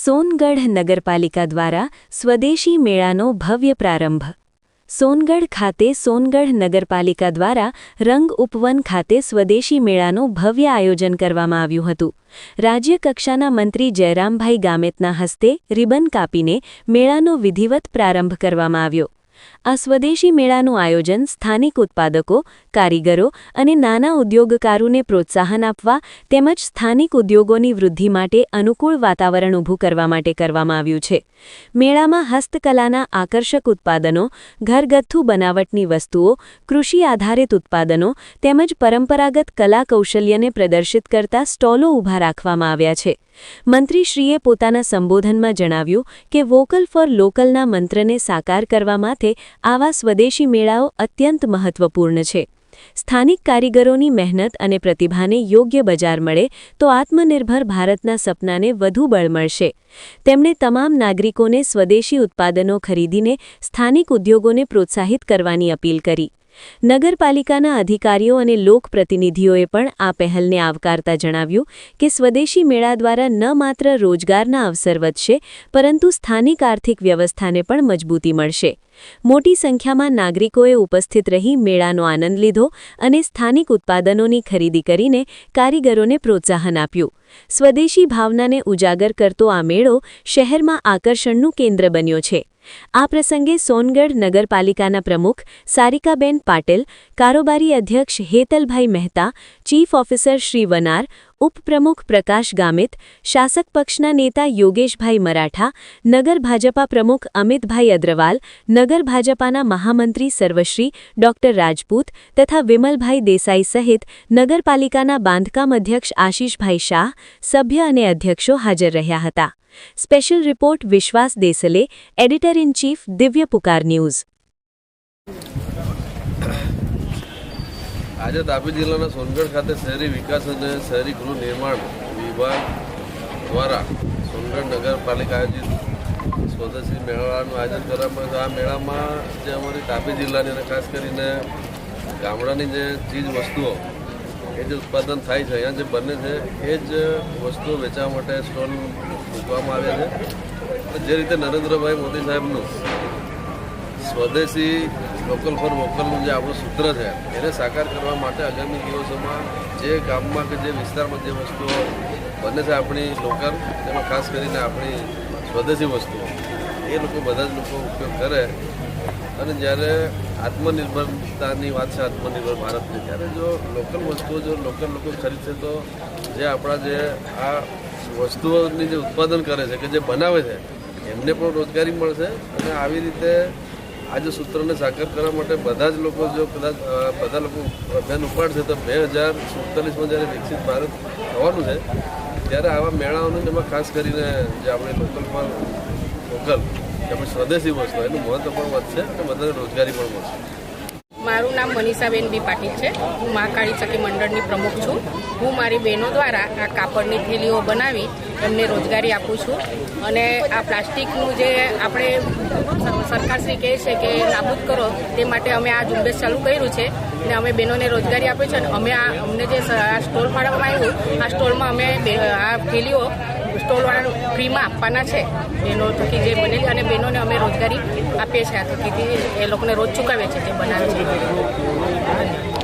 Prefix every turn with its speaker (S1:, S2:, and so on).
S1: સોનગઢ નગરપાલિકા દ્વારા સ્વદેશી મેળાનો ભવ્ય પ્રારંભ. સોનગઢ ખાતે સોનગઢ નગરપાલિકા દ્વારા રંગ ઉપવન ખાતે સ્વદેશી મેળાનું ભવ્ય આયોજન કરવામાં આવ્યું હતું. રાજ્યકક્ષાના મંત્રી જયરામભાઈ ગામેતના હસ્તે રિબન કાપીને મેળાનો વિધિવત પ્રારંભ કરવામાં આવ્યો. આ સ્વદેશી મેળાનું આયોજન સ્થાનિક ઉત્પાદકો, કારીગરો અને નાના ઉદ્યોગકારોને પ્રોત્સાહન આપવા તેમજ સ્થાનિક ઉદ્યોગોની વૃદ્ધિ માટે અનુકૂળ વાતાવરણ ઊભું કરવા માટે કરવામાં આવ્યું છે. મેળામાં હસ્તકલાના આકર્ષક ઉત્પાદનો, ઘરગથ્થુ બનાવટની વસ્તુઓ, કૃષિ આધારિત ઉત્પાદનો તેમજ પરંપરાગત કલા કૌશલ્યને પ્રદર્શિત કરતા સ્ટોલો ઊભા રાખવામાં આવ્યા છે. મંત્રીશ્રીએ પોતાના સંબોધનમાં જણાવ્યું કે વોકલ ફોર લોકલના મંત્રને સાકાર કરવા માટે આવા સ્વદેશી મેળાઓ અત્યંત મહત્વપૂર્ણ છે. સ્થાનિક કારીગરોની મહેનત અને પ્રતિભાને યોગ્ય બજાર મળે તો આત્મનિર્ભર ભારતના સપનાને વધુ બળ મળશે. તેમણે તમામ નાગરિકોને સ્વદેશી ઉત્પાદનો ખરીદીને સ્થાનિક ઉદ્યોગોને પ્રોત્સાહિત કરવાની અપીલ કરી. નગરપાલિકાના અધિકારીઓ અને લોકપ્રતિનિધિઓએ પણ આ પહેલને આવકારતા જણાવ્યું કે સ્વદેશી મેળા દ્વારા ન માત્ર રોજગારના અવસર વધશે, પરંતુ સ્થાનિક આર્થિક વ્યવસ્થાને પણ મજબૂતી મળશે. મોટી સંખ્યામાં નાગરિકોએ ઉપસ્થિત રહી મેળાનો આનંદ લીધો અને સ્થાનિક ઉત્પાદનોની ખરીદી કરીને કારીગરોને પ્રોત્સાહન આપ્યું. સ્વદેશી ભાવનાને ઉજાગર કરતો આ મેળો શહેરમાં આકર્ષણનું કેન્દ્ર બન્યો છે. આ પ્રસંગે સોનગઢ નગરપાલિકાના પ્રમુખ સારિકાબેન પાટેલ, કારોબારી અધ્યક્ષ હેતલભાઈ મહેતા, ચીફ ઓફિસર શ્રી વનાર, ઉપપ્રમુખ પ્રકાશ ગામિત, શાસક પક્ષના નેતા યોગેશભાઈ મરાઠા, નગર ભાજપા પ્રમુખ અમિતભાઈ અદ્રવાલ નગર ભાજપાના મહામંત્રી સર્વશ્રી ડોક્ટર રાજપૂત તથા વિમલભાઈ દેસાઈ સહિત નગરપાલિકાના બાંધકામ અધ્યક્ષ આશીષભાઈ શાહ, સભ્ય અને અધ્યક્ષો હાજર રહ્યા હતા. સ્પેશિયલ રિપોર્ટ વિશ્વાસ દેસલે એડિટર ઇન ચીફ દિવ્ય પુકાર ન્યૂઝ
S2: આજે તાપી જિલ્લાના સોનગઢ ખાતે શહેરી વિકાસ અને શહેરી ગૃહ નિર્માણ વિભાગ દ્વારા સોનગઢ નગરપાલિકા આયોજિત સ્વદેશી મેળાનું આયોજન કરવામાં. આ મેળામાં જે અમારી તાપી જિલ્લાની અને ખાસ કરીને ગામડાની જે ચીજ વસ્તુઓ એ જે ઉત્પાદન થાય છે. અહીંયા જે બને છે, એ જ વસ્તુઓ વેચવા માટે સ્ટોલ મૂકવામાં આવે છે. જે રીતે નરેન્દ્રભાઈ મોદી સાહેબનું સ્વદેશી લોકલ ફોર વોકલનું જે આપણું સૂત્ર છે, એને સાકાર કરવા માટે આગામી દિવસોમાં જે ગામમાં કે જે વિસ્તારમાં જે વસ્તુઓ બને છે આપણી લોકલ તેમાં ખાસ કરીને આપણી સ્વદેશી વસ્તુઓ, એ લોકો બધા જ લોકો ઉપયોગ કરે. અને જ્યારે આત્મનિર્ભરતાની વાત છે, આત્મનિર્ભર ભારતની. ત્યારે જો લોકલ વસ્તુઓ, જો લોકલ લોકો ખરીદશે તો જે આપણા જે આ વસ્તુઓની જે ઉત્પાદન કરે છે કે જે બનાવે છે, એમને પણ રોજગારી મળશે અને આવી રીતે આ જે સૂત્રને સાકાર કરવા માટે બધા જ લોકો જો કદાચ બધા લોકો અભિયાન ઉપાડશે તો બે હજાર સુડતાલીસમાં જ્યારે વિકસિત ભારત થવાનું છે, ત્યારે આવા મેળાઓનું એમાં ખાસ કરીને જે આપણે લોકલમાં, લોકલ જે સ્વદેશી વસ્તુ એનું મહત્વ પણ વધશે અને બધાને રોજગારી પણ મળશે.
S3: મારું નામ મનીષાબેન બી પાટીલ છે. હું મહાકાળી સખી મંડળની પ્રમુખ છું. હું મારી બહેનો દ્વારા આ કાપડની થેલીઓ બનાવી એમને રોજગારી આપું છું. અને આ પ્લાસ્ટિકનું જે આપણે સરકારશ્રી કહે છે કે નાબૂદ કરો, તે માટે અમે આ ઝુંબેશ ચાલુ કર્યું છે ને અમે બહેનોને રોજગારી આપી છે અને અમે આ અમને જે આ સ્ટોલ ફાળવવામાં આવ્યું, આ સ્ટોલમાં અમે આ થેલીઓ સ્ટોલવાળાને ફ્રીમાં આપવાના છે. બહેનો થકી જે બને અને બહેનોને અમે રોજગારી આપીએ છીએ આ થકીથી એ લોકોને રોજ ચૂકવીએ છીએ તે બનાવે છે.